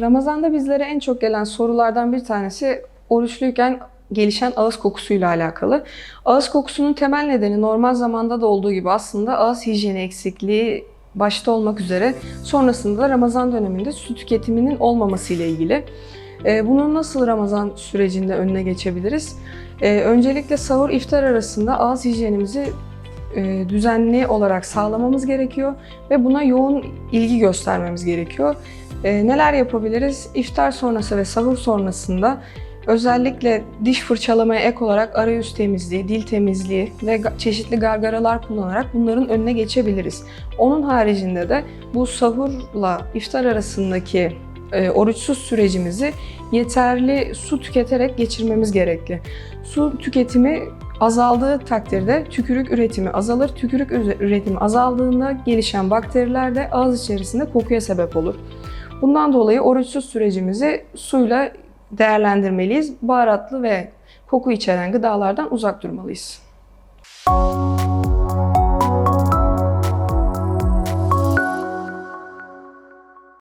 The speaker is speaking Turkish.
Ramazan'da bizlere en çok gelen sorulardan bir tanesi oruçluyken gelişen ağız kokusuyla alakalı. Ağız kokusunun temel nedeni normal zamanda da olduğu gibi aslında ağız hijyeni eksikliği başta olmak üzere sonrasında da Ramazan döneminde su tüketiminin olmaması ile ilgili. Ee, Bunun nasıl Ramazan sürecinde önüne geçebiliriz? Ee, Öncelikle sahur iftar arasında ağız hijyenimizi e, düzenli olarak sağlamamız gerekiyor ve buna yoğun ilgi göstermemiz gerekiyor. E, neler yapabiliriz? İftar sonrası ve sahur sonrasında özellikle diş fırçalamaya ek olarak arayüz temizliği, dil temizliği ve çeşitli gargaralar kullanarak bunların önüne geçebiliriz. Onun haricinde de bu sahurla iftar arasındaki e, oruçsuz sürecimizi yeterli su tüketerek geçirmemiz gerekli. Su tüketimi azaldığı takdirde tükürük üretimi azalır. Tükürük üretimi azaldığında gelişen bakteriler de ağız içerisinde kokuya sebep olur. Bundan dolayı oruçsuz sürecimizi suyla değerlendirmeliyiz. Baharatlı ve koku içeren gıdalardan uzak durmalıyız.